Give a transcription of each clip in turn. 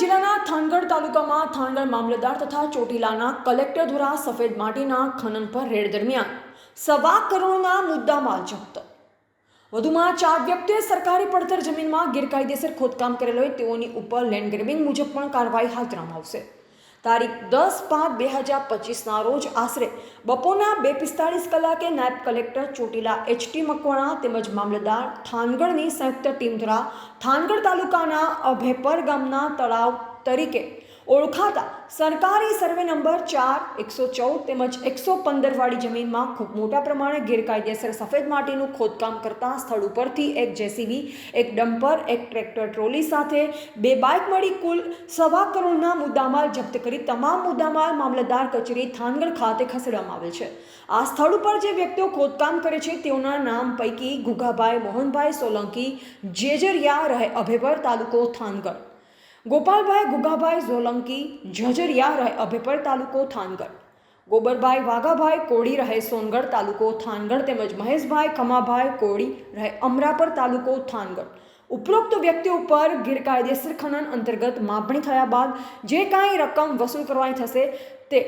જિલ્લાના થાનગઢ તાલુકામાં થાનગઢ મામલતદાર તથા ચોટીલાના કલેક્ટર દ્વારા સફેદ માટીના ખનન પર રેડ દરમિયાન સવા કરોડના મુદ્દામાલ જપ્ત. વધુમાં ચાર વ્યક્તિઓએ સરકારી પડતર જમીનમાં ગેરકાયદેસર ખોદકામ કરેલ હોય તેઓની ઉપર લેન્ડ ગ્રેબિંગ મુજબ પણ કાર્યવાહી હાથ ધરવામાં આવશે. તારીખ દસ પાંચ બે હજાર પચીસના રોજ આશરે બપોરના બે પિસ્તાળીસ કલાકે નાયબ કલેક્ટર ચોટીલા એચટી મકવાણા તેમજ મામલતદાર થાનગઢની સંયુક્ત ટીમ દ્વારા થાનગઢ તાલુકાના અભેપર ગામના તળાવ તરીકે ઓળખાતા સરકારી સર્વે નંબર ચાર, એકસો ચૌદ તેમજ એકસો પંદરવાળી જમીનમાં ખૂબ મોટા પ્રમાણે ગેરકાયદેસર સફેદ માટીનું ખોદકામ કરતા સ્થળ ઉપરથી એક જેસીબી, એક ડમ્પર, એક ટ્રેક્ટર ટ્રોલી સાથે બે બાઇક મળી કુલ સવા કરોડના મુદ્દામાલ જપ્ત કરી તમામ મુદ્દામાલ મામલતદાર કચેરી થાનગઢ ખાતે ખસેડવામાં આવેલ છે. આ સ્થળ ઉપર જે વ્યક્તિઓ ખોદકામ કરે છે તેઓના નામ પૈકી ગુગાભાઈ, મોહનભાઈ સોલંકી, જેજરિયા રહે અભેપર તાલુકો થાનગઢ. ગોપાલભાઈ ગુગાભાઈ સોલંકી ઝઝરિયા રહે અભેપર તાલુકો થાનગઢ. ગોબરભાઈ વાઘાભાઈ કોળી રહે સોનગઢ તાલુકો થાનગઢ તેમજ મહેશભાઈ ખમાભાઈ કોળી રહે અમરાપર તાલુકો થાનગઢ. ઉપરોક્ત વ્યક્તિ ઉપર ગેરકાયદેસર ખનન અંતર્ગત માપણી થયા બાદ જે કાંઈ રકમ વસૂલ કરવાની થશે તે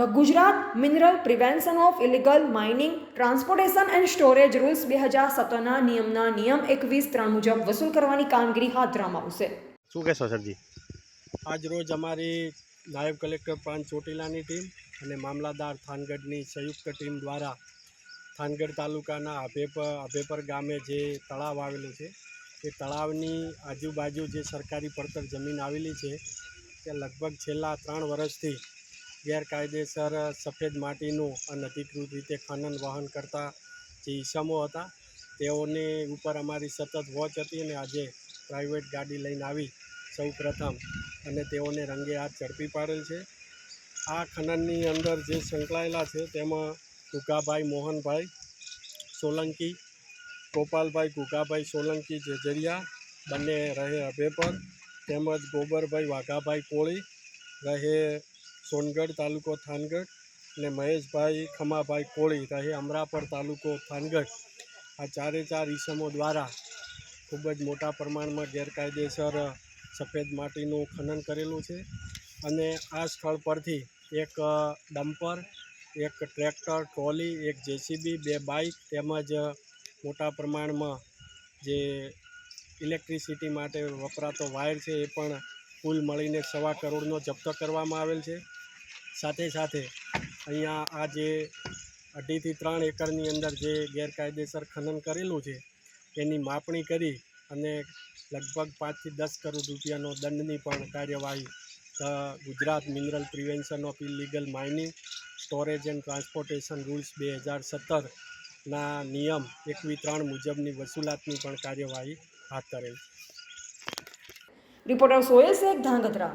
the Gujarat mineral prevention of illegal mining, transportation and storage rules બે હજાર સત્તરના નિયમના નિયમ એકવીસ ત્રણ મુજબ વસૂલ કરવાની કામગીરી હાથ ધરવામાં આવશે. શું કહેશો, સરજી? આજ રોજ અમારી નાયબ કલેક્ટર પ્રાંત ચોટીલાની ટીમ અને મામલાદાર થાનગઢની સંયુક્ત ટીમ દ્વારા થાનગઢ તાલુકાના અભેપર અભેપર ગામે જે તળાવ આવેલું છે, એ તળાવની આજુબાજુ જે સરકારી પડતર જમીન આવેલી છે, તે લગભગ છેલ્લા ત્રણ વર્ષથી ગેરકાયદેસર સફેદ માટીનું અનધિકૃત રીતે ખનન વહન કરતા જે ઈસમો હતા, તેઓની ઉપર અમારી સતત વોચ હતી અને આજે પ્રાઇવેટ ગાડી લઈને આવી સૌ પ્રથમ અને તેઓને રંગે હાથ ઝડપી પાડેલ છે. આ ખનનની અંદર જે સંકળાયેલા છે તેમાં ગુગાભાઈ મોહનભાઈ સોલંકી, ગોપાલભાઈ ગુગાભાઈ સોલંકી જેજરિયા, બંને રહે અભેપર તેમજ ગોબરભાઈ વાઘાભાઈ કોળી, રહે સોનગઢ તાલુકો થાનગઢ અને મહેશભાઈ ખમાભાઈ કોળી રહે અમરાપર તાલુકો થાનગઢ. આ ચારે ચાર ઈસમો દ્વારા ખૂબ જ મોટા પ્રમાણમાં ગેરકાયદેસર સફેદ માટીનું ખનન કરેલું છે અને આ સ્થળ પરથી એક ડમ્પર, એક ટ્રેક્ટર, ટ્રોલી, એક જેસીબી, બે બાઇક તેમજ મોટા પ્રમાણમાં જે ઇલેક્ટ્રિસિટી માટે વપરાતો વાયર છે એ પણ કુલ મળીને સવા કરોડનો જપ્ત કરવામાં આવેલ છે. સાથે સાથે અહીંયા આ જે અઢીથી ત્રણ એકરની અંદર જે ગેરકાયદેસર ખનન કરેલું છે એની માપણી કરી અને લગભગ પાંચથી દસ કરોડ રૂપિયાનો દંડની પણ કાર્યવાહી Gujarat mineral prevention of illegal mining storage and transportation rules બે હજાર સત્તરના નિયમ એકવી ત્રણ મુજબની વસૂલાતની પણ કાર્યવાહી હાથ ધરેલ. રિપોર્ટર સોયલ શેખ ધાંગધ્રા.